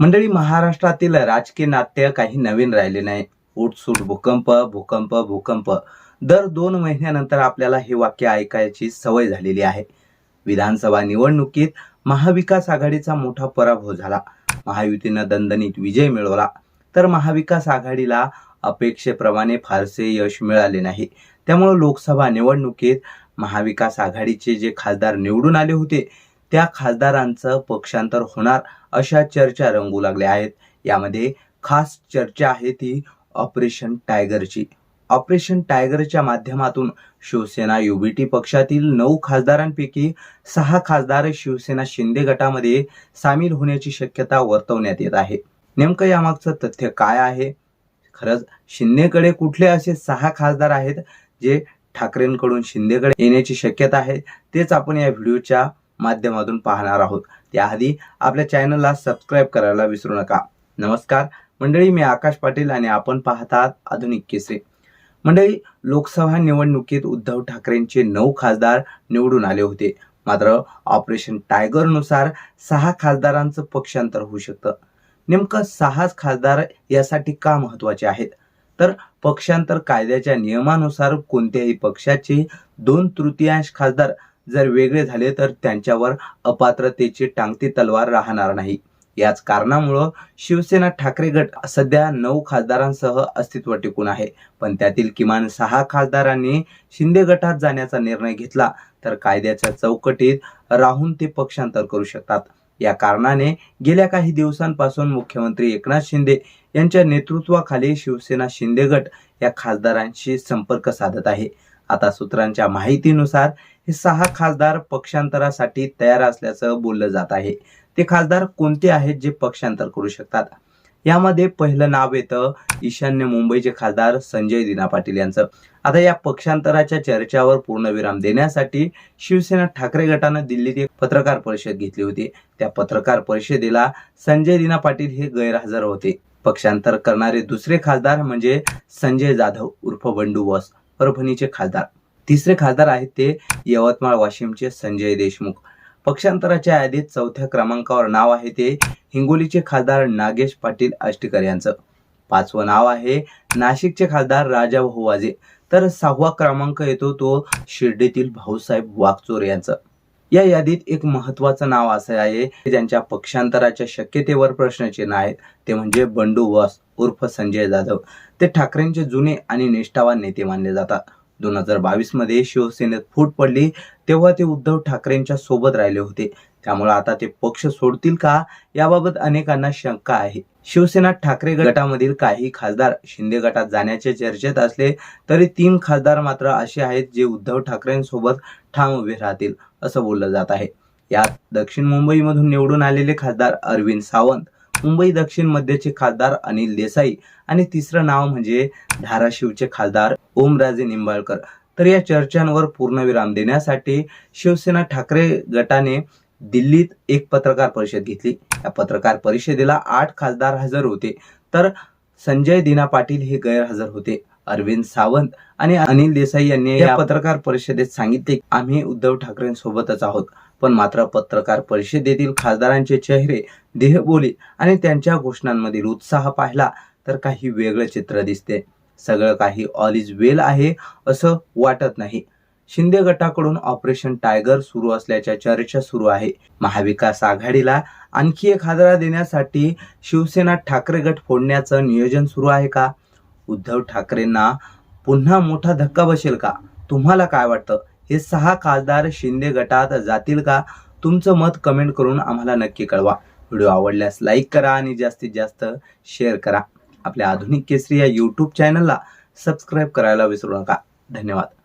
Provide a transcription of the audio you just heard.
मंडळी महाराष्ट्रातील राजकीय नाट्य काही नवीन राहिले नाही. उठसूट भूकंप भूकंप भूकंप. दर दोन महिन्यानंतर आपल्याला हे वाक्य ऐकायची सवय झालेली आहे. विधानसभा निवडणुकीत महाविकास आघाडीचा मोठा पराभव झाला. महायुतीनं दणदणीत विजय मिळवला. तर महाविकास आघाडीला अपेक्षेप्रमाणे फारसे यश मिळाले नाही. त्यामुळे लोकसभा निवडणुकीत महाविकास आघाडीचे जे खासदार निवडून आले होते त्या खासदारांचं पक्षांतर होणार अशा चर्चा रंगू लागल्या आहेत. यामध्ये खास चर्चा आहे ती ऑपरेशन टायगरची. ऑपरेशन टायगरच्या माध्यमातून शिवसेना युबीटी पक्षातील नऊ खासदारांपैकी सहा खासदार शिवसेना शिंदे गटामध्ये सामील होण्याची शक्यता वर्तवण्यात येत आहे. नेमकं यामागचं तथ्य काय आहे? खरंच शिंदेकडे कुठले असे सहा खासदार आहेत जे ठाकरेंकडून शिंदेकडे येण्याची शक्यता आहे? तेच आपण या व्हिडिओच्या माध्यमातून पाहणार आहोत. त्याआधी आपल्या चॅनलला सबस्क्राईब करायला विसरू नका. नमस्कार. मंडळी मी आकाश पाटील आणि आपण पाहतात आधुनिक केसरी. मंडळी लोकसभा निवडणुकीत उद्धव ठाकरेंचे नऊ खासदार निवडून आले होते. मात्र ऑपरेशन टायगरनुसार सहा खासदारांचं पक्षांतर होऊ शकतं. नेमकं सहाच खासदार यासाठी का महत्त्वाचे आहेत? तर पक्षांतर कायद्याच्या नियमानुसार कोणत्याही पक्षाचे दोन तृतीयांश खासदार जर वेगळे झाले तर त्यांच्यावर अपात्रतेची टांगती तलवार राहणार नाही. याच कारणामुळं शिवसेना ठाकरे गट सध्या नऊ खासदारांसह अस्तित्व टिकून आहे. पण त्यातील किमान सहा खासदारांनी शिंदे गटात जाण्याचा निर्णय घेतला तर कायद्याच्या चौकटीत राहून ते पक्षांतर करू शकतात. या कारणाने गेल्या काही दिवसांपासून मुख्यमंत्री एकनाथ शिंदे यांच्या नेतृत्वाखाली शिवसेना शिंदे गट या खासदारांशी संपर्क साधत आहे. आता सूत्रांच्या माहितीनुसार हे सहा खासदार पक्षांतरासाठी तयार असल्याचं बोललं जात आहे. ते खासदार कोणते आहेत जे पक्षांतर करू शकतात? यामध्ये पहिलं नाव येतं ईशान्य मुंबईचे खासदार संजय दिना पाटील यांचं. आता या पक्षांतराच्या चर्चावर पूर्णविराम देण्यासाठी शिवसेना ठाकरे गटानं दिल्लीत एक पत्रकार परिषद घेतली होती. त्या पत्रकार परिषदेला संजय दिना पाटील हे गैरहजर होते. पक्षांतर करणारे दुसरे खासदार म्हणजे संजय जाधव उर्फ बंडू बॉस. परभणीचे खासदार. तिसरे खासदार आहेत ते यवतमाळ वाशिमचे संजय देशमुख. पक्षांतराच्या यादीत चौथ्या क्रमांकावर नाव आहे ते हिंगोलीचे खासदार नागेश पाटील आष्टीकर यांचं. पाचवं नाव आहे नाशिकचे खासदार राजा भाऊ वाजे तर सहावा क्रमांक येतो तो शिर्डीतील भाऊसाहेब वागचोर यांचं. या यादीत एक महत्वाचं नाव असं आहे ज्यांच्या पक्षांतराच्या शक्यतेवर प्रश्नचिन्ह आहेत ते म्हणजे बंडू वस उर्फ संजय जाधव. ते ठाकरेंचे जुने आणि निष्ठावान नेते मानले जातात. दोन हजार बावीसमध्ये शिवसेनेत फूट पडली तेव्हा ते उद्धव ठाकरेंच्या सोबत राहिले होते. त्यामुळे आता ते पक्ष सोडतील का? याबाबत अनेकांना शंका आहे. शिवसेना ठाकरे गटामधील काही खासदार शिंदे गटात जाण्याच्या चर्चेत असले तरी तीन खासदार मात्र असे आहेत जे उद्धव ठाकरेंसोबत ठाम उभे राहतील असं बोललं जात आहे. यात दक्षिण मुंबईमधून निवडून आलेले खासदार अरविंद सावंत मुंबई दक्षिण मध्यचे खासदार अनिल देसाई आणि तिसरं नाव म्हणजे धाराशिवचे खासदार ओमराजे निंबाळकर. तर या चर्चांवर पूर्णविराम देण्यासाठी शिवसेना ठाकरे गटाने दिल्लीत एक पत्रकार परिषद घेतली. या पत्रकार परिषदेला आठ खासदार हजर होते. तर संजय दिना पाटील हे गैरहजर होते. अरविंद सावंत आणि अनिल देसाई यांनी या पत्रकार परिषदेत सांगितले आम्ही उद्धव ठाकरेंसोबतच आहोत. पण मात्र पत्रकार परिषदेतील खासदारांचे चेहरे देहबोली आणि त्यांच्या घोषणांमधील उत्साह पाहिला तर काही वेगळं चित्र दिसते. सगळं काही ऑल इज वेल आहे असं वाटत नाही. शिंदे गटाकडून ऑपरेशन टायगर सुरू असल्याच्या चर्चा सुरू आहे. महाविकास आघाडीला आणखी एक हादरा देण्यासाठी शिवसेना ठाकरे गट फोडण्याचं नियोजन सुरू आहे का? उद्धव ठाकरेंना पुन्हा मोठा धक्का बसेल का? तुम्हाला काय वाटतं? हे सहा खासदार शिंदे गटात जातील का? तुमचं मत कमेंट करून आम्हाला नक्की कळवा. व्हिडिओ आवडल्यास लाईक करा आणि जास्तीत जास्त शेअर करा. आपल्या आधुनिक केसरी या यूट्यूब चॅनलला सबस्क्राईब करायला विसरू नका. धन्यवाद.